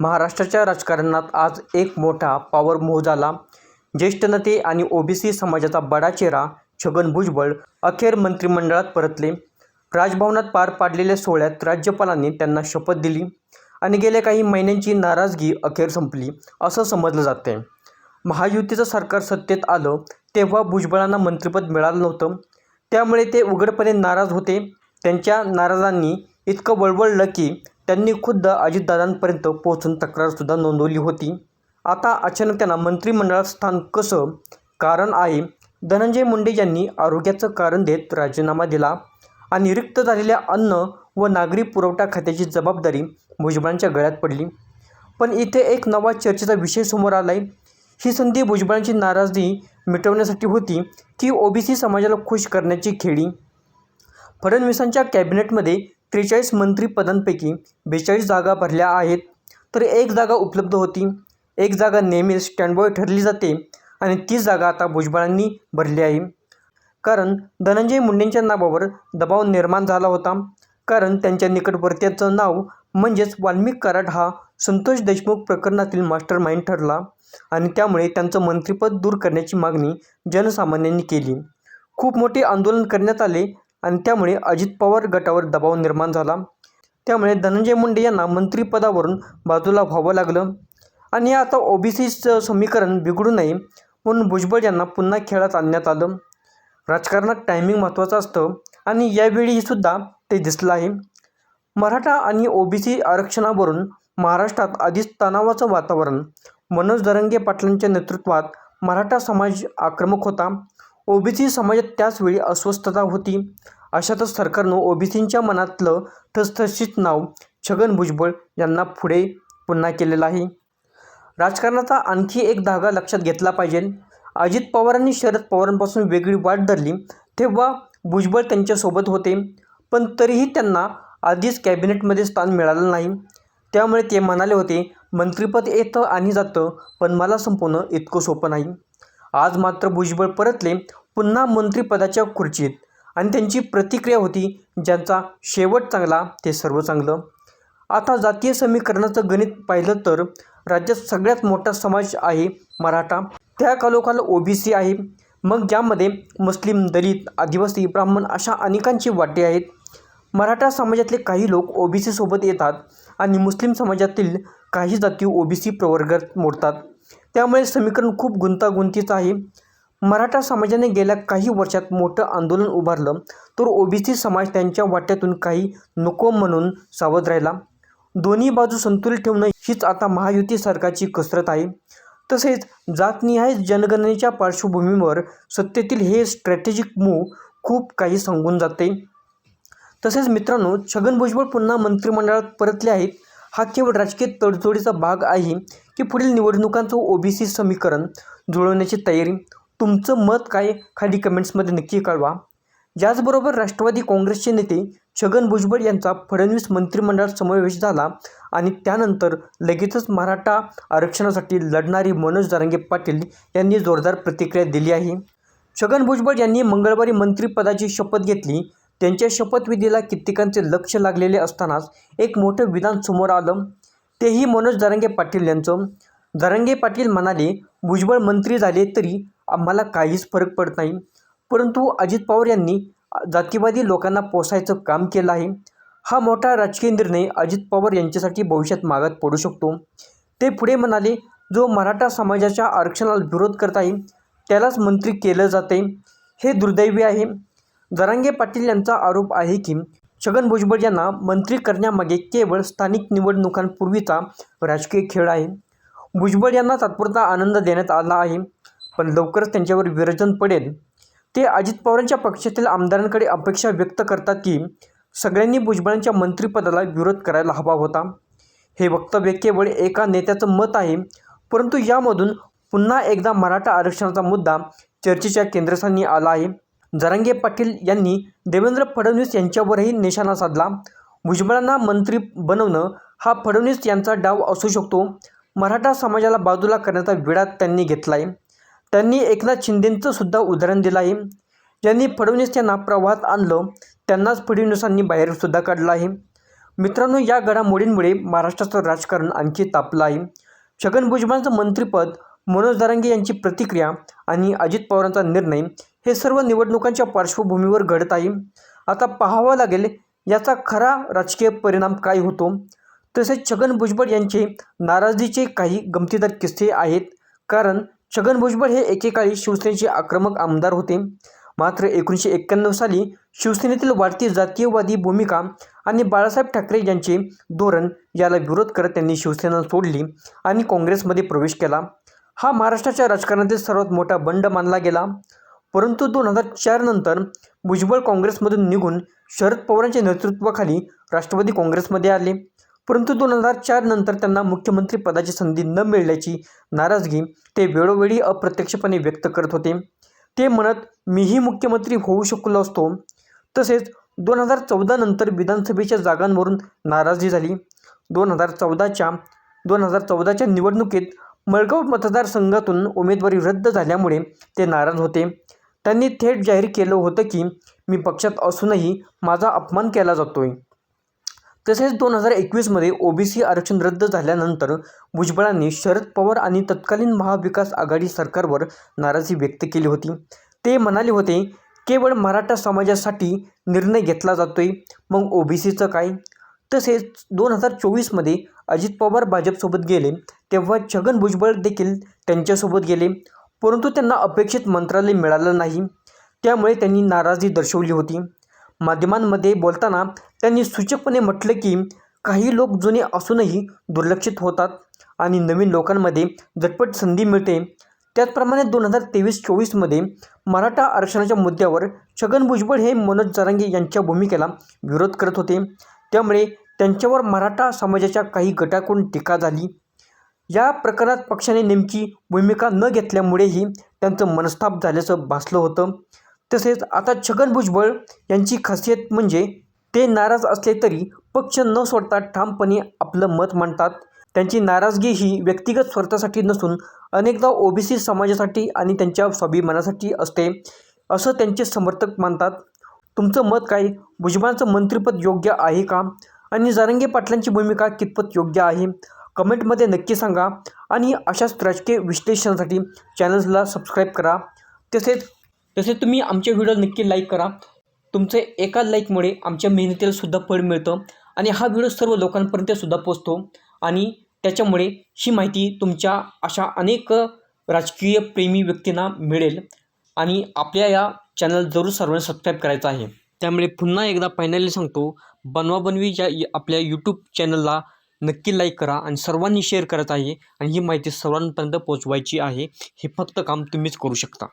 महाराष्ट्राच्या राजकारणात आज एक मोठा पॉवर मूव्ह झाला. ज्येष्ठ नेते आणि ओबीसी समाजाचा बडा चेहरा छगन भुजबळ अखेर मंत्रिमंडळात परतले. राजभवनात पार पाडलेल्या सोहळ्यात राज्यपालांनी त्यांना शपथ दिली आणि गेल्या काही महिन्यांची नाराजगी अखेर संपली असं समजलं जाते महायुतीचं सरकार सत्तेत आलं तेव्हा भुजबळांना मंत्रिपद मिळालं नव्हतं. त्यामुळे ते उघडपणे नाराज होते. त्यांच्या नाराजांनी इतकं वळवळलं की त्यांनी खुद्द अजितदादांपर्यंत पोहोचून तक्रारसुद्धा नोंदवली होती. आता अचानक त्यांना मंत्रिमंडळात स्थान कसं कारण आहे. धनंजय मुंडे यांनी आरोग्याचं कारण देत राजीनामा दिला आणि रिक्त झालेल्या अन्न व नागरी पुरवठा खात्याची जबाबदारी भुजबळांच्या गळ्यात पडली. पण इथे एक नवा चर्चेचा विषय समोर आला आहे ही संधी भुजबळांची नाराजगी मिटवण्यासाठी होती की ओबीसी समाजाला खुश करण्याची खेळी? फडणवीसांच्या कॅबिनेटमध्ये त्रेचाळीस मंत्रीपदांपैकी बेचाळीस जागा भरल्या आहेत. तर एक जागा उपलब्ध होती. एक जागा नेहमीच स्टँडबॉय ठरली जाते आणि ती जागा आता भुजबळांनी भरली आहे. कारण धनंजय मुंडेंच्या नावावर दबाव निर्माण झाला होता. कारण त्यांच्या निकटवर्त्याचं नाव म्हणजेच वाल्मिक कराड हा संतोष देशमुख प्रकरणातील मास्टर माइंड ठरला आणि त्यामुळे त्यांचं मंत्रिपद दूर करण्याची मागणी जनसामान्यांनी केली. खूप मोठे आंदोलन करण्यात आले आणि त्यामुळे अजित पवार गटावर दबाव निर्माण झाला. त्यामुळे धनंजय मुंडे यांना मंत्रिपदावरून बाजूला व्हावं लागलं. आणि आता ओबीसीचं समीकरण बिघडू नये म्हणून भुजबळ यांना पुन्हा खेळात आणण्यात आलं. राजकारणात टायमिंग महत्त्वाचं असतं आणि यावेळीसुद्धा ते दिसलं आहे. मराठा आणि ओबीसी आरक्षणावरून महाराष्ट्रात आधीच तणावाचं वातावरण. मनोज दरंगे पाटलांच्या नेतृत्वात मराठा समाज आक्रमक होता. ओबीसी समाजात त्याचवेळी अस्वस्थता होती. अशातच सरकारनं ओबीसींच्या मनातलं ठसठशीत नाव छगन भुजबळ यांना पुढे पुन्हा केलेलं आहे. राजकारणाचा आणखी एक धागा लक्षात घेतला पाहिजे. अजित पवारांनी शरद पवारांपासून वेगळी वाट धरली तेव्हा भुजबळ त्यांच्यासोबत होते. पण तरीही त्यांना आधीच कॅबिनेटमध्ये स्थान मिळालं नाही. त्यामुळे ते म्हणाले होते मंत्रिपद येतं आणि जातं पण मला संपवणं इतकं सोपं नाही. आज मात्र भुजबळ परतले पुन्हा मंत्रिपदाच्या खुर्चीत आणि त्यांची प्रतिक्रिया होती ज्यांचा शेवट चांगला ते सर्व चांगलं. आता जातीय समीकरणाचं गणित पाहिलं तर राज्यात सगळ्यात मोठा समाज आहे मराठा. त्या कालोखाल ओबीसी आहे. मग ज्यामध्ये मुस्लिम दलित आदिवासी ब्राह्मण अशा अनेकांची वाटे आहेत. मराठा समाजातले काही लोक ओबीसी सोबत येतात आणि मुस्लिम समाजातील काही जाती ओबीसी प्रवर्गात मोडतात. त्यामुळे समीकरण खूप गुंतागुंतीचं आहे. मराठा समाजाने गेल्या काही वर्षात मोठं आंदोलन उभारलं तर ओबीसी समाज त्यांच्या वाट्यातून काही नको म्हणून सावध राहिला. दोन्ही बाजू संतुलित ठेवणं हीच आता महायुती सरकारची कसरत आहे. तसेच जातनिहाय जनगणनेच्या पार्श्वभूमीवर सत्तेतील हे स्ट्रॅटेजिक मूव खूप काही सांगून जाते. तसेच मित्रांनो छगन भुजबळ पुन्हा मंत्रिमंडळात परतले आहेत. हा केवळ राजकीय तडजोडीचा भाग आहे की पुढील निवडणुकांचं ओबीसी समीकरण जुळवण्याची तयारी. तुमचं मत काय खाली कमेंट्समध्ये नक्की कळवा. याचबरोबर राष्ट्रवादी काँग्रेसचे नेते छगन भुजबळ यांचा फडणवीस मंत्रिमंडळात समावेश झाला आणि त्यानंतर लगेचच मराठा आरक्षणासाठी लढणारी मनोज दारंगे पाटील यांनी जोरदार प्रतिक्रिया दिली आहे. छगन भुजबळ यांनी मंगळवारी मंत्रिपदाची शपथ घेतली. त्यांच्या शपथविधीला कित्येकांचे लक्ष लागलेले असतानाच एक मोठं विधान समोर आलं. तेही मनोज दारंगे पाटील यांचं. दारंगे पाटील म्हणाले भुजबळ मंत्री झाले तरी आम्हाला काहीच फरक पडत नाही. परंतु अजित पवार यांनी जातीवादी लोकांना पोसायचं काम केलं आहे. हा मोठा राजकीय निर्णय अजित पवार यांच्यासाठी भविष्यात मागात पडू शकतो. ते पुढे म्हणाले जो मराठा समाजाच्या आरक्षणाला विरोध करत आहे त्यालाच मंत्री केलं जाते हे दुर्दैवी आहे. जरांगे पाटील यांचा आरोप आहे की छगन भुजबळ यांना मंत्री करण्यामागे केवळ स्थानिक निवडणुकांपूर्वीचा राजकीय खेळ आहे. भुजबळ यांना तात्पुरता आनंद देण्यात आला आहे. पण लवकरच त्यांच्यावर विरजन पडेल. ते अजित पवारांच्या पक्षातील आमदारांकडे अपेक्षा व्यक्त करतात की सगळ्यांनी भुजबळांच्या मंत्रिपदाला विरोध करायला हवा होता. हे वक्तव्य केवळ एका नेत्याचं मत आहे परंतु यामधून पुन्हा एकदा मराठा आरक्षणाचा मुद्दा चर्चेच्या केंद्रस्थानी आला आहे. जरांगे पाटील यांनी देवेंद्र फडणवीस यांच्यावरही निशाणा साधला. भुजबळांना मंत्री बनवणं हा फडणवीस यांचा डाव असू शकतो. मराठा समाजाला बाजूला करण्याचा विडा त्यांनी घेतला आहे त्यांनी एकनाथ शिंदेंचं सुद्धा उदाहरण दिलं आहे. ज्यांनी फडणवीस यांना प्रवाहात आणलं त्यांनाच फडणवीसांनी बाहेर सुद्धा काढलं आहे. मित्रांनो या घडामोडींमुळे महाराष्ट्राचं राजकारण आणखी तापलं आहे. छगन भुजबळांचं मंत्रिपद मनोज दारांगे यांची प्रतिक्रिया आणि अजित पवारांचा निर्णय हे सर्व निवडणुकांच्या पार्श्वभूमीवर घडत आहे. आता पाहावं लागेल याचा खरा राजकीय परिणाम काय होतो. तसेच छगन भुजबळ यांचे नाराजीचे काही गमतीदार किस्से आहेत. कारण छगन भुजबळ हे एकेकाळी शिवसेनेचे आक्रमक आमदार होते. मात्र एकोणीसशे एक्क्याण्णव साली शिवसेनेतील वाढती जातीयवादी भूमिका आणि बाळासाहेब ठाकरे यांचे धोरण याला विरोध करत त्यांनी शिवसेना सोडली आणि काँग्रेसमध्ये प्रवेश केला. हा महाराष्ट्राच्या राजकारणातील सर्वात मोठा बंड मानला गेला. परंतु दोन हजार चार नंतर भुजबळ काँग्रेसमधून निघून शरद पवारांच्या नेतृत्वाखाली राष्ट्रवादी काँग्रेसमध्ये आले. परंतु दोन हजार चार नंतर त्यांना मुख्यमंत्री पदाची संधी न मिळण्याची नाराजगी ते वेळोवेळी अप्रत्यक्षपणे व्यक्त करत होते. ते म्हणत मीही मुख्यमंत्री होऊ शकलो असतो. तसेच दोन हजार चौदा नंतर विधानसभेच्या जागांवरून नाराजी झाली. दोन हजार चौदाच्या दोन हजार चौदाच्या निवडणुकीत मळगाव मतदारसंघातून उमेदवारी रद्द झाल्यामुळे ते नाराज होते. त्यांनी थेट जाहीर केलं होतं की मी पक्षात असूनही माझा अपमान केला जातोय. तसेच दोन हजार एकवीसमध्ये ओबीसी आरक्षण रद्द झाल्यानंतर भुजबळांनी शरद पवार आणि तत्कालीन महाविकास आघाडी सरकारवर नाराजी व्यक्त केली होती. ते म्हणाले होते केवळ मराठा समाजासाठी निर्णय घेतला जातोय मग ओबीसीचं काय? तसेच दोन हजार चोवीसमध्ये अजित पवार भाजपसोबत गेले तेव्हा छगन भुजबळ देखील त्यांच्यासोबत गेले परंतु त्यांना अपेक्षित मंत्रालय मिळालं नाही. त्यामुळे त्यांनी नाराजी दर्शवली होती. माध्यमांमध्ये बोलताना त्यांनी सूचकपणे म्हटलं की काही लोक जुने असूनही दुर्लक्षित होतात आणि नवीन लोकांमध्ये झटपट संधी मिळते. त्याचप्रमाणे दोन हजार तेवीस चोवीसमध्ये मराठा आरक्षणाच्या मुद्द्यावर छगन भुजबळ हे मनोज जरांगे यांच्या भूमिकेला विरोध करत होते. त्यामुळे त्यांच्यावर मराठा समाजाच्या काही गटाकडून टीका झाली. या प्रकरणात पक्षाने नेमकी भूमिका न घेतल्यामुळेही त्यांचं मनस्ताप झाल्याचं भासलं होतं. तसेच आता छगन भुजबळ यांची खासियत म्हणजे ते नाराज असले तरी पक्ष न सोडता ठामपणे आपलं मत मांडतात. त्यांची नाराजगी ही व्यक्तिगत स्वार्थासाठी नसून अनेकदा ओबीसी समाजासाठी आणि त्यांच्या स्वाभिमानासाठी असते. असं त्यांचे समर्थक मानतात. तुमचं मत काय? भुजबळांचं मंत्रिपद योग्य आहे का? आणि जारंगे पाटलांची भूमिका कितपत योग्य आहे? कमेंटमध्ये नक्की सांगा. आणि अशाच राजकीय विश्लेषणासाठी चॅनल्सला सबस्क्राईब करा. तसेच तसेच तुम्ही आमचे व्हिडिओ नक्की लाईक करा. तुमचे एका लाईकमुळे आमच्या मेहनतीला सुद्धा फळ मिळतं आणि हा व्हिडिओ सर्व लोकांपर्यंत सुद्धा पोचतो आणि त्याच्यामुळे ही माहिती तुमच्या अशा अनेक राजकीय प्रेमी व्यक्तींना मिळेल. आणि आपल्या या चॅनल जरूर सर्वांनी सबस्क्राईब करायचं आहे. त्यामुळे पुन्हा एकदा फायनली सांगतो बनवाबनवी या आपल्या यूट्यूब चॅनलला नक्की लाईक करा आणि सर्वांनी शेअर करत आहे. आणि ही माहिती सर्वांपर्यंत पोचवायची आहे. हे फक्त काम तुम्हीच करू शकता.